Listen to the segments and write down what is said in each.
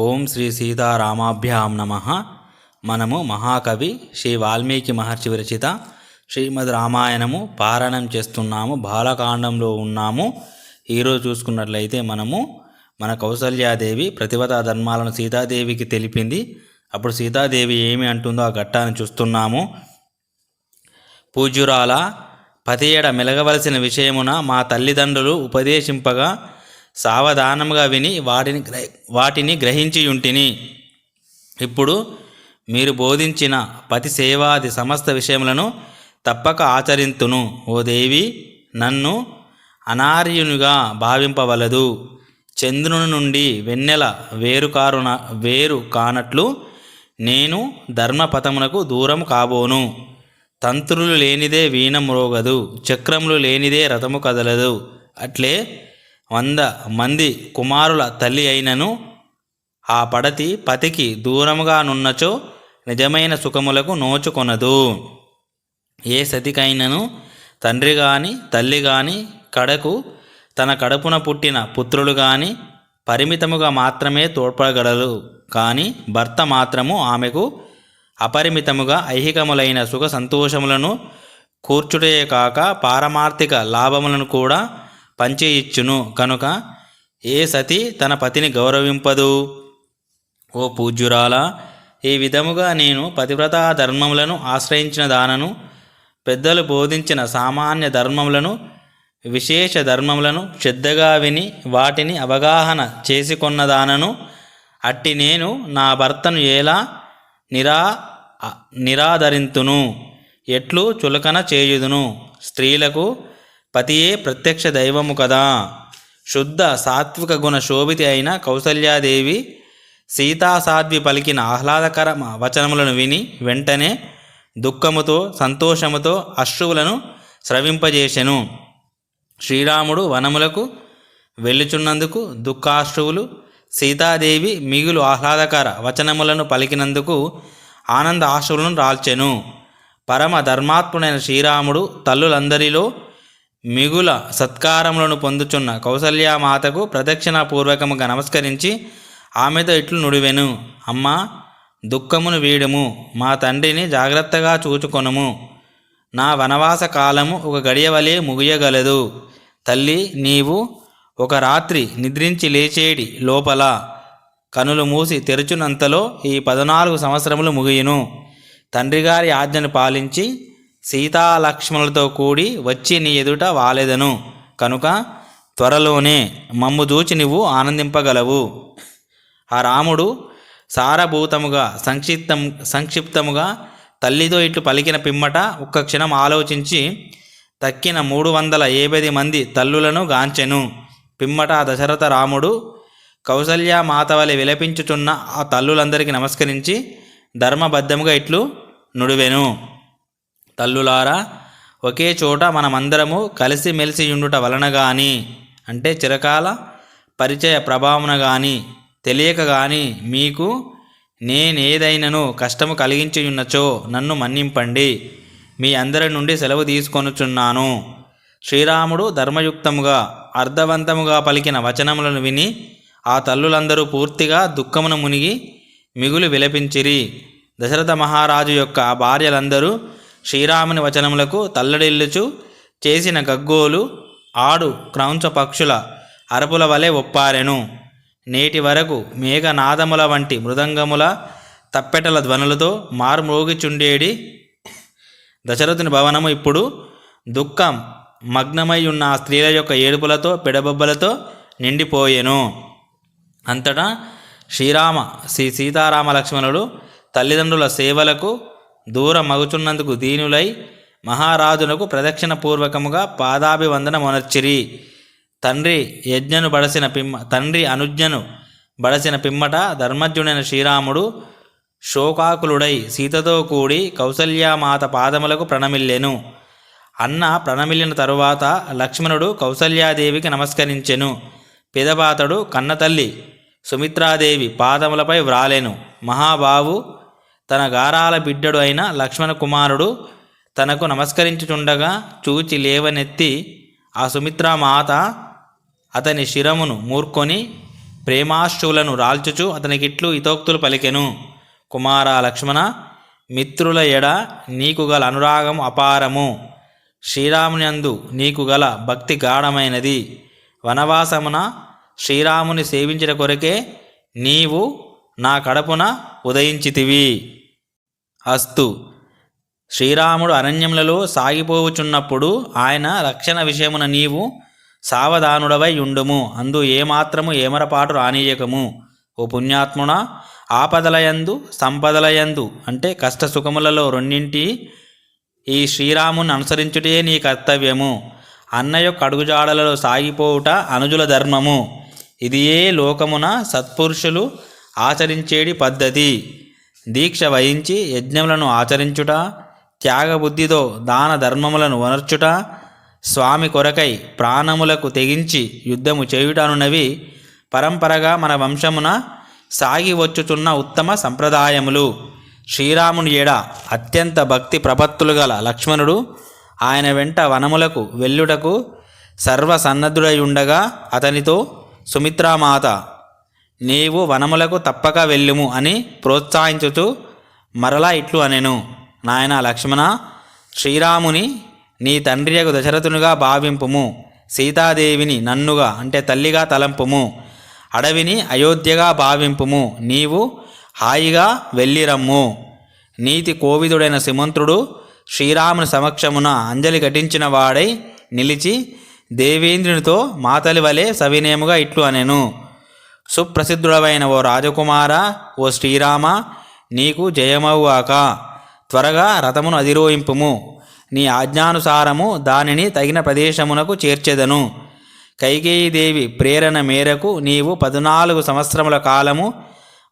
ఓం శ్రీ సీతారామాభ్యాం నమ. మనము మహాకవి శ్రీ వాల్మీకి మహర్షి విరచిత శ్రీమద్ రామాయణము పారాయణం చేస్తున్నాము బాలకాండంలో ఉన్నాము. ఈరోజు చూసుకున్నట్లయితే మనము మన కౌసల్యాదేవి ప్రతిభతా ధర్మాలను సీతాదేవికి తెలిపింది. అప్పుడు సీతాదేవి ఏమి అంటుందో ఆ ఘట్టాన్ని చూస్తున్నాము. పూజ్యురాల పతియడ మెలగవలసిన విషయమున మా తల్లిదండ్రులు ఉపదేశింపగా సావధానముగా విని వాటిని గ్రహ వాటిని గ్రహించియుంటిని. ఇప్పుడు మీరు బోధించిన పతి సేవాది సమస్త విషయములను తప్పక ఆచరింతును. ఓ దేవి నన్ను అనార్యునిగా భావింపవలదు. చంద్రుని నుండి వెన్నెల వేరు కారున వేరు కానట్లు నేను ధర్మపథమునకు దూరం కాబోను. తంత్రులు లేనిదే వీణ మ్రోగదు. చక్రములు లేనిదే రథము కదలదు. అట్లే వంద మంది కుమారుల తల్లి అయినను ఆ పడతి పతికి దూరముగా నున్నచో నిజమైన సుఖములకు నోచుకొనదు. ఏ సతికైనను తండ్రి గాని తల్లి గాని కడకు తన కడుపున పుట్టిన పుత్రులు గాని పరిమితముగా మాత్రమే తోడ్పడగలరు. కానీ భర్త మాత్రము ఆమెకు అపరిమితముగా ఐహికములైన సుఖ సంతోషములను కూర్చుటే కాక పారమార్థిక లాభములను కూడా పంచి ఇచ్చును కనుక ఏ సతి తన పతిని గౌరవింపదు. ఓ పూజ్యురాల ఈ విధముగా నేను పతివ్రతా ధర్మములను ఆశ్రయించిన దానను పెద్దలు బోధించిన సామాన్య ధర్మములను విశేష ధర్మములను శ్రద్ధగా విని వాటిని అవగాహన చేసుకొన్న దానను అట్టి నేను నా భర్తను ఎలా నిరా అ- నిరాదరింతును? ఎట్లు చులకన చేయుదును? స్త్రీలకు పతియే ప్రత్యక్ష దైవము కదా. శుద్ధ సాత్విక గుణ శోభితి అయిన కౌసల్యాదేవి సీతాసాధ్వి పలికిన ఆహ్లాదకర వచనములను విని వెంటనే దుఃఖముతో సంతోషముతో అశ్రువులను స్రవింపజేసెను. శ్రీరాముడు వనములకు వెళ్ళుచున్నందుకు దుఃఖాశ్రువులు సీతాదేవి మిగులు ఆహ్లాదకర వచనములను పలికినందుకు ఆనంద ఆశ్రువులను రాల్చెను. పరమ ధర్మాత్ముడైన శ్రీరాముడు తల్లులందరిలో మిగుల సత్కారములను పొందుచున్న కౌసల్యామాతకు ప్రదక్షిణాపూర్వకముగా నమస్కరించి ఆమెతో ఇట్లు నుడివెను. అమ్మా దుఃఖమును వీడుము. మా తండ్రిని జాగ్రత్తగా చూచుకొనుము. నా వనవాస కాలము ఒక గడియవలే ముగియగలదు. తల్లి నీవు ఒక రాత్రి నిద్రించి లేచేడి లోపల. కనులు మూసి తెరుచునంతలో ఈ పద్నాలుగు సంవత్సరములు ముగియును. తండ్రిగారి ఆజ్ఞను పాలించి సీతాలక్ష్మణులతో కూడి వచ్చి నీ ఎదుట వాలెదను. కనుక త్వరలోనే మమ్ము చూచి నువ్వు ఆనందింపగలవు. ఆ రాముడు సారభూతముగా సంక్షిప్తం సంక్షిప్తముగా తల్లితో ఇట్లు పలికిన పిమ్మట ఒక్క క్షణం ఆలోచించి తక్కిన మూడు వందల ఏబది మంది తల్లులను గాంచెను. పిమ్మట ఆ దశరథ రాముడు కౌసల్య మాతవలి విలపించుచున్న ఆ తల్లులందరికీ నమస్కరించి ధర్మబద్ధముగా ఇట్లు నుడివెను. తల్లులారా ఒకే చోట మనమందరము కలిసిమెలిసి ఉండుట వలన కానీ అంటే చిరకాల పరిచయ ప్రభావమున కానీ తెలియక కానీ మీకు నేనేదైనను కష్టము కలిగించియున్నచో నన్ను మన్నింపండి. మీ అందరి నుండి సెలవు తీసుకొనుచున్నాను. శ్రీరాముడు ధర్మయుక్తముగా అర్థవంతముగా పలికిన వచనములను విని ఆ తల్లులందరూ పూర్తిగా దుఃఖమును మునిగి మిగులు విలపించిరి. దశరథ మహారాజు యొక్క భార్యలందరూ శ్రీరాముని వచనములకు తల్లడిల్లుచు చేసిన గగ్గోలు ఆడు క్రౌంచ పక్షుల అరపుల వలె ఒప్పారెను. నేటి వరకు మేఘనాదముల వంటి మృదంగముల తప్పెటల ధ్వనులతో మారుమ్రోగిచుండేడి దశరథుని భవనము ఇప్పుడు దుఃఖం మగ్నమై ఉన్న ఆ స్త్రీల యొక్క ఏడుపులతో పెడబొబ్బలతో నిండిపోయెను. అంతటా శ్రీరామ శ్రీ సీతారామ లక్ష్మణుడు తల్లిదండ్రుల సేవలకు దూరమగుచున్నందుకు దీనులై మహారాజునకు ప్రదక్షిణపూర్వకముగా పాదాభివందన మొనర్చిరి తండ్రి యజ్ఞను బడసిన పిమ్మ తండ్రి అనుజ్ఞను బడసిన పిమ్మట ధర్మజ్ఞుడైన శ్రీరాముడు శోకాకులుడై సీతతో కూడి కౌసల్యామాత పాదములకు ప్రణమిల్లెను. అన్న ప్రణమిల్లిన తరువాత లక్ష్మణుడు కౌసల్యాదేవికి నమస్కరించెను. పిదపాతడు కన్నతల్లి సుమిత్రాదేవి పాదములపై వ్రాలెను. మహాబావు తన గారాల బిడ్డడు అయిన లక్ష్మణ కుమారుడు తనకు నమస్కరించుచుండగా చూచి లేవనెత్తి ఆ సుమిత్రా మాత అతని శిరమును మూర్కొని ప్రేమాశ్రువులను రాల్చుచు అతనికిట్లు ఇతోక్తులు పలికెను. కుమార లక్ష్మణ మిత్రుల ఎడ నీకు గల అనురాగం అపారము. శ్రీరామునందు నీకు గల భక్తి గాఢమైనది. వనవాసమున శ్రీరాముని సేవించిన కొరకే నీవు నా కడపున ఉదయించితివి. అస్తు. శ్రీరాముడు అరణ్యములలో సాగిపోవుచున్నప్పుడు ఆయన రక్షణ విషయమున నీవు సావధానుడవై ఉండుము. అందు ఏమాత్రము ఏమరపాటు రానీయకము ఓ పుణ్యాత్మున ఆపదలయందు సంపదలయందు అంటే కష్ట సుఖములలో రెండింటి ఈ శ్రీరాముని అనుసరించుటే నీ కర్తవ్యము. అన్నయ్య కడుగుజాడలలో అడుగుజాడలలో సాగిపోవుట అనుజుల ధర్మము. ఇది ఏ లోకమున సత్పురుషులు ఆచరించేడి పద్ధతి. దీక్ష వహించి యజ్ఞములను ఆచరించుట త్యాగబుద్ధితో దాన ధర్మములను వనర్చుట స్వామి కొరకై ప్రాణములకు తెగించి యుద్ధము చేయుటనున్నవి పరంపరగా మన వంశమున సాగి వచ్చుచున్న ఉత్తమ సంప్రదాయములు. శ్రీరాముని ఏడ అత్యంత భక్తి ప్రపత్తులు గల లక్ష్మణుడు ఆయన వెంట వనములకు వెళ్ళుటకు సర్వసన్నద్ధుడై ఉండగా అతనితో సుమిత్రామాత నీవు వనములకు తప్పక వెళ్ళుము అని ప్రోత్సహించుతూ మరలా ఇట్లు అనెను. నాయన లక్ష్మణ శ్రీరాముని నీ తండ్రియకు దశరథునిగా భావింపుము. సీతాదేవిని నన్నుగా అంటే తల్లిగా తలంపుము. అడవిని అయోధ్యగా భావింపుము. నీవు హాయిగా వెళ్ళిరమ్ము. నీతి కోవిదుడైన సిమంత్రుడు శ్రీరాముని సమక్షమున అంజలి ఘటించిన వాడై నిలిచి దేవేంద్రునితో మాతలి వలె సవినేముగా ఇట్లు అనెను. సుప్రసిద్ధుడవైన ఓ రాజకుమార ఓ శ్రీరామ నీకు జయమవ్వాక. త్వరగా రథమును అధిరోహింపుము. నీ ఆజ్ఞానుసారము దానిని తగిన ప్రదేశమునకు చేర్చెదను. కైకేయీదేవి ప్రేరణ మేరకు నీవు పద్నాలుగు సంవత్సరముల కాలము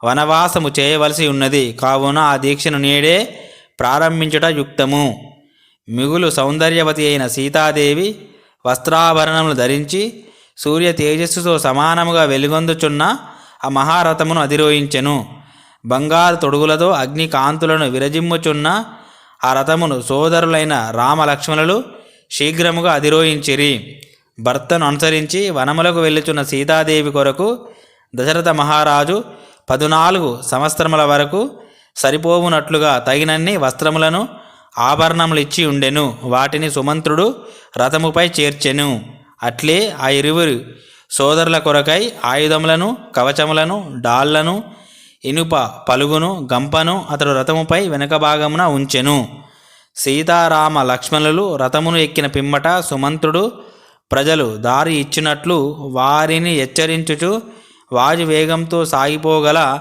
వనవాసము చేయవలసి ఉన్నది. కావున ఆ దీక్షను నేడే ప్రారంభించుట యుక్తము. మిగులు సౌందర్యవతి అయిన సీతాదేవి వస్త్రాభరణములు ధరించి సూర్య తేజస్సుతో సమానముగా వెలుగొందుచున్న ఆ మహారథమును అధిరోహించెను. బంగారు తొడుగులతో అగ్ని కాంతులను విరజిమ్ముచున్న ఆ రథమును సోదరులైన రామలక్ష్మణులు శీఘ్రముగా అధిరోహించిరి. భర్తను అనుసరించి వనములకు వెళ్ళుచున్న సీతాదేవి కొరకు దశరథ మహారాజు పదునాలుగు సంవత్సరముల వరకు సరిపోవునట్లుగా తగినన్ని వస్త్రములను ఆభరణములు ఇచ్చి ఉండెను. వాటిని సుమంత్రుడు రథముపై చేర్చెను. అట్లే ఆ ఇరువురు సోదరుల కొరకై ఆయుధములను కవచములను డాళ్ళను ఇనుప పలుగును గంపను అతడు రథముపై వెనుక భాగమున ఉంచెను. సీతారామ లక్ష్మణులు రథమును ఎక్కిన పిమ్మట సుమంత్రుడు ప్రజలు దారి ఇచ్చినట్లు వారిని హెచ్చరించుచు వాజు వేగంతో సాగిపోగల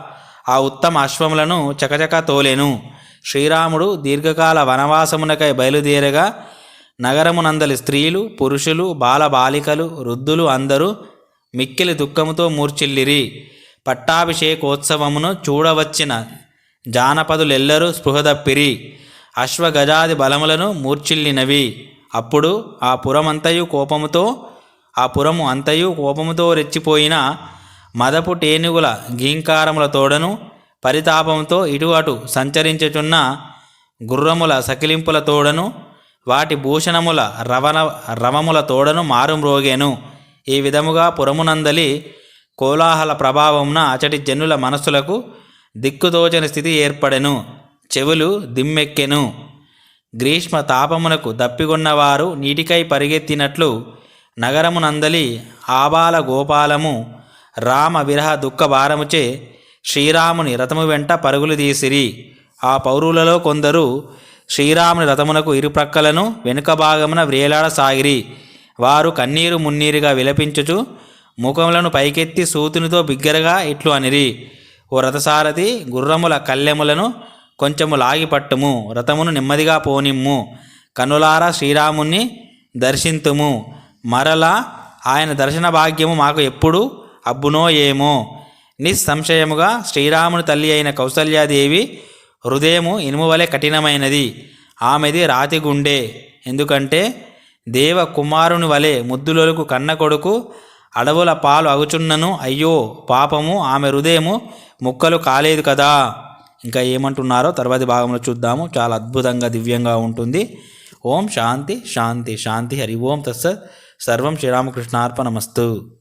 ఆ ఉత్తమ అశ్వములను చకచక తోలెను. శ్రీరాముడు దీర్ఘకాల వనవాసమునకై బయలుదేరగా నగరమునందలి స్త్రీలు పురుషులు బాలబాలికలు వృద్ధులు అందరూ మిక్కిలి దుఃఖముతో మూర్చిల్లిరి పట్టాభిషేకోత్సవమును చూడవచ్చిన జానపదులెల్లరూ స్పృహదప్పిరి. అశ్వగజాది బలములను మూర్చిల్లినవి అప్పుడు ఆ పురమంతయు కోపముతో ఆ పురము అంతయు కోపముతో రెచ్చిపోయిన మదపు టేనుగుల గీంకారముల తోడను పరితాపంతో ఇటు అటు సంచరించుచున్న గుర్రముల సకిలింపుల తోడను వాటి భూషణముల రవణ రవముల తోడను మారుమ్రోగెను ఈ విధముగా పురమునందలి కోలాహల ప్రభావమున అచటి జనుల మనస్సులకు దిక్కుతోచని స్థితి ఏర్పడెను. చెవులు దిమ్మెక్కెను. గ్రీష్మ తాపమునకు దప్పిగొన్నవారు నీటికై పరిగెత్తినట్లు నగరమునందలి ఆబాల గోపాలము రామ విరహ దుఃఖ భారముచే శ్రీరాముని రథము వెంట పరుగులు తీసిరి. ఆ పౌరులలో కొందరు శ్రీరాముని రథమునకు ఇరుప్రక్కలను వెనుక భాగమున వ్రేలాడసాగిరి వారు కన్నీరు మున్నీరుగా విలపించుచు ముఖములను పైకెత్తి సూతునితో బిగ్గరగా ఇట్లు అనిరి. ఓ రథసారథి గుర్రముల కళ్ళెములను కొంచెము లాగిపట్టుము రథమును నెమ్మదిగా పోనిమ్ము. కనులారా శ్రీరాముణ్ణి దర్శింతుము. మరలా ఆయన దర్శన భాగ్యము మాకు ఎప్పుడు? అబ్బునో ఏమో? నిస్సంశయముగా శ్రీరాముని తల్లి అయిన కౌసల్యాదేవి హృదయము ఇనుము వలె కఠినమైనది. ఆమెది రాతి గుండె ఎందుకంటే దేవ కుమారుని వలె ముద్దులకు కన్న కొడుకు అడవుల పాలు అగుచున్నను. అయ్యో పాపము ఆమె హృదయము ముక్కలు కాలేదు కదా. ఇంకా ఏమంటున్నారో తర్వాతి భాగంలో చూద్దాము. చాలా అద్భుతంగా దివ్యంగా ఉంటుంది. ఓం శాంతి శాంతి శాంతి. హరి ఓం తస్సత్ సర్వం శ్రీరామకృష్ణార్పణమస్తు.